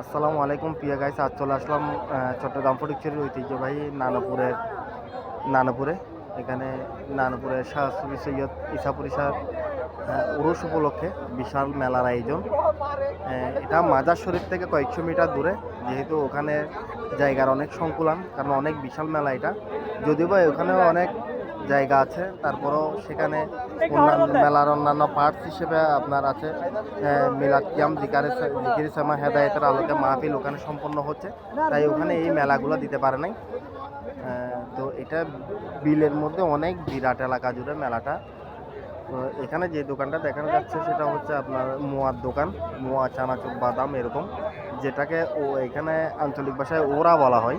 আসসালামু আলাইকুম, প্রিয়া গাইস আজ চলে আসলাম চট্টগ্রাম ফটিকছড়ির ঐতিহ্যবাহী নানপুরের নানপুরে, এখানে নানপুরের শাহ সুবি সৈয়দ ইসাপুরি শাহ উপলক্ষে বিশাল মেলার আয়োজন। এটা মাজার শরীফ থেকে কয়েকশো মিটার দূরে, যেহেতু ওখানে জায়গার অনেক সংকুলান, কারণ অনেক বিশাল মেলা এটা। যদিও বা ওখানেও অনেক জায়গা আছে তারপরেও সেখানে অন্যান্য মেলার অন্যান্য পার্টস হিসেবে আপনার আছে মিলাদ কিয়াম জিকারে জিকির সামা হেদায়তের আলোকে মাহফিল ওখানে সম্পন্ন হচ্ছে তাই ওখানে এই মেলাগুলো দিতে পারে নাই। আহ, তো এটা বিলের মধ্যে অনেক বিরাট এলাকা জুড়ে মেলাটা। এখানে যে দোকানটা দেখানো যাচ্ছে সেটা হচ্ছে আপনার মোয়ার দোকান মোয়া চানাচুর বাদাম এরকম যেটাকে ও এখানে আঞ্চলিক ভাষায় ওরা বলা হয়।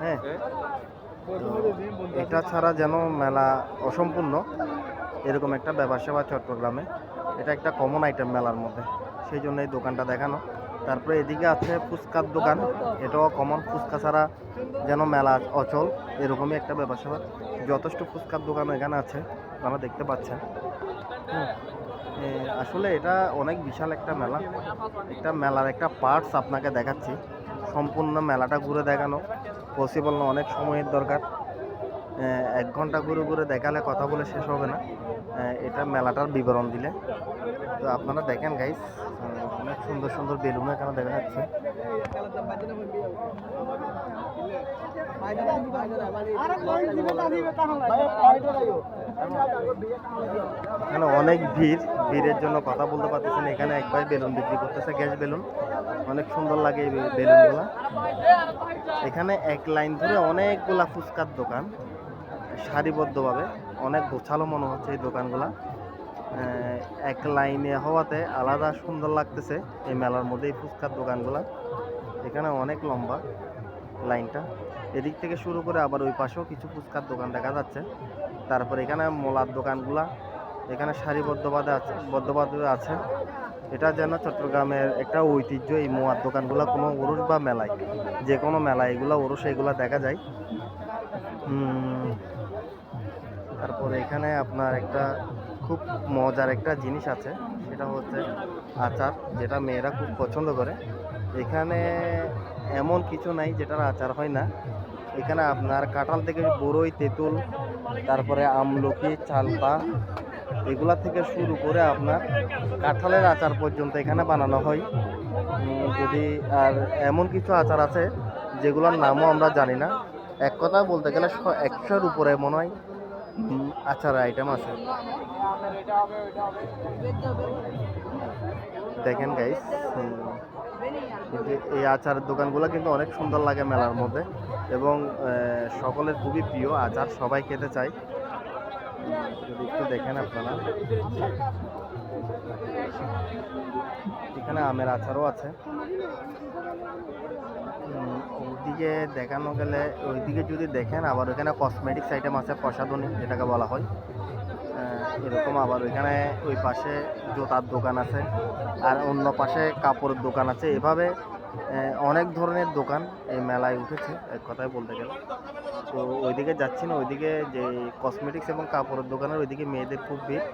হ্যাঁ এটা ছাড়া যেন মেলা অসম্পূর্ণ, এরকম একটা ব্যাপার সেবা চট্টগ্রামে। এটা একটা কমন আইটেম মেলার মধ্যে। সেই জন্য এই দোকানটা দেখানো। তারপরে এদিকে আছে ফুচকার দোকান। এটাও কমন ফুচকা ছাড়া যেন মেলা অচল, এরকমই একটা ব্যাপার সেবা। যথেষ্ট ফুচকার দোকান এখানে আছে, আপনারা দেখতে পাচ্ছেন। আসলে এটা অনেক বিশাল একটা মেলা। একটা মেলার একটা পার্টস আপনাকে দেখাচ্ছি। সম্পূর্ণ মেলাটা ঘুরে দেখানো। পসিবল না, অনেক সময়ের দরকার। এক ঘণ্টা ঘুরে ঘুরে দেখালে কথা বলে শেষ হবে না। এটা মেলাটার বিবরণ দিলে। তো আপনারা দেখেন গাইস অনেক সুন্দর সুন্দর বেলুন এখানে দেখা যাচ্ছে। এখানে অনেক ভিড়, ভিড়ের জন্য কথা বলতে পারতেছেন এখানে এক ভাই বেলুন বিক্রি করতেছে, গ্যাস বেলুন। অনেক সুন্দর লাগে এই বেলুনগুলা। এখানে এক লাইন ধরে অনেকগুলা ফুচকার দোকান, সারিবদ্ধভাবে। অনেক গোছালো মনে হচ্ছে এই দোকানগুলা। এক লাইনে হওয়াতে আলাদা সুন্দর লাগতেছে এই মেলার মধ্যে এই ফুচকার দোকানগুলা। এখানে অনেক লম্বা লাইনটা। এদিক থেকে শুরু করে আবার ওই পাশেও কিছু ফুচকার দোকান দেখা যাচ্ছে। তারপর এখানে মোলার দোকানগুলা, এখানে সারিবদ্ধভাবে আছে, বদ্ধভাবে আছে। এটা যেন চট্টগ্রামের একটা ঐতিহ্য, এই মোয়ার দোকানগুলো কোনো উরুষ বা মেলায়, যে কোনো মেলায় এগুলো উরুষ এগুলো দেখা যায়। তারপরে এখানে আপনার একটা খুব মজার একটা জিনিস আছে, সেটা হচ্ছে আচার, যেটা মেয়েরা খুব পছন্দ করে। এখানে এমন কিছু নাই যেটার আচার হয় না। এখানে আপনার কাঁঠাল থেকে বড়ই তেঁতুল, তারপরে আমলকি চালপা এগুলা থেকে শুরু করে আপনার কাঁঠালের আচার পর্যন্ত এখানে বানানো হয়। যদি আর এমন কিছু আচার আছে যেগুলোর নামও আমরা জানি না, এক কথা বলতে গেলে একশোর উপরে মনে হয় আচার আইটেম আছে। দেখেন গাইস কিন্তু এই আচারের দোকানগুলো কিন্তু অনেক সুন্দর লাগে মেলার মধ্যে এবং সকলের খুবই প্রিয় আচার, সবাই খেতে চায়। যদি একটু দেখেন আপনারা। এখানে আমের আচারও আছে। ওইদিকে দেখানো গেলে, ওইদিকে যদি দেখেন, আবার ওইখানে কসমেটিক্স আইটেম আছে প্রসাদনী যেটাকে বলা হয়। এরকম আবার ওইখানে ওই পাশে জুতার দোকান আছে আর অন্য পাশে কাপড়ের দোকান আছে। এভাবে অনেক ধরনের দোকান এই মেলায় উঠেছে, এক কথায় বলতে গেলে। তো ওইদিকে যাচ্ছি না, ওইদিকে যে কসমেটিক্স এবং কাপড়ের দোকানের ওইদিকে মেয়েদের খুব ভিড়।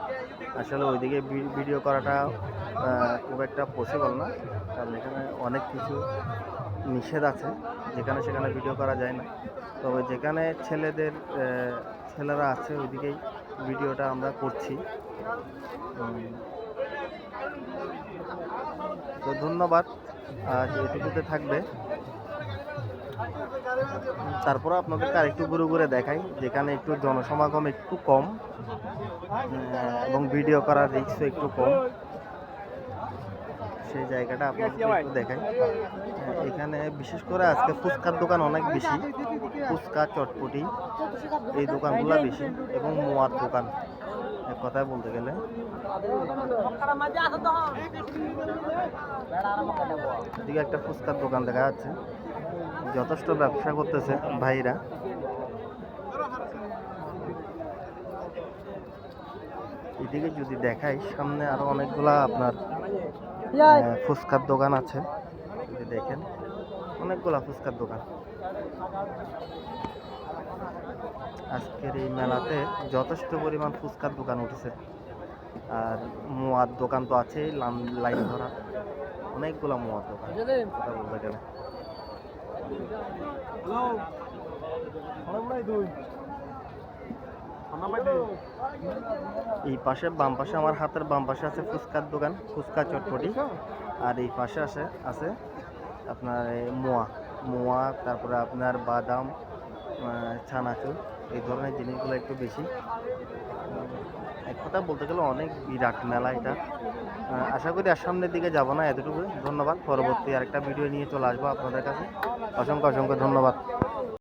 আসলে ওইদিকে ভিডিও করাটা খুব একটা পসিবল না, কারণ এখানে অনেক কিছু নিষেধ আছে, যেখানে সেখানে ভিডিও করা যায় না। তবে যেখানে ছেলেদের ছেলেরা আছে ওইদিকেই ভিডিওটা আমরা করছি। তো ধন্যবাদ আজ এটুকুতে থাকবে। তারপরে আপনাদেরকে আরেকটু ঘুরে ঘুরে দেখাই, যেখানে একটু জনসমাগম একটু কম এবং ভিডিও করার রিক্সও একটু কম। সেই জায়গাটা আপনাদেরকে একটু দেখাই এখানে বিশেষ করে আজকে ফুচকার দোকান অনেক বেশি। ফুচকা, চটপটি, এই দোকানগুলো বেশি এবং মোয়ার দোকান। এক কথায় বলতে গেলে। এদিকে একটা ফুচকার দোকান দেখা যাচ্ছে। যথেষ্ট ব্যবসা করতেছে ভাইরা। এদিকে যদি দেখাই, সামনে আরও অনেকগুলা আপনার ফুচকার দোকান আছে। যদি দেখেন অনেকগুলা ফুচকার দোকান। আজকের এই মেলাতে যথেষ্ট পরিমাণ ফুচকার দোকান উঠেছে। আর মোয়ার দোকান তো আছেই লাইন ধরা। অনেকগুলো মোয়ার দোকান। কথা বলতে গেলে এই পাশে বাম পাশে আমার হাতের বাম পাশে আছে ফুচকার দোকান ফুচকা চটপটি। আর এই পাশে আছে আছে আপনার মোয়া। মোয়া তারপরে আপনার বাদাম আহ, চানাচুর এই ধরনের জিনিসগুলো একটু বেশি। এক কথা বলতে গেলে অনেক বিরাট মেলা এটা। আশা করি আর সামনের দিকে যাব না এতটুকু। ধন্যবাদ। পরবর্তী আরেকটা ভিডিও নিয়ে চলে আসব আপনাদের কাছে। অসংখ্য অসংখ্য ধন্যবাদ।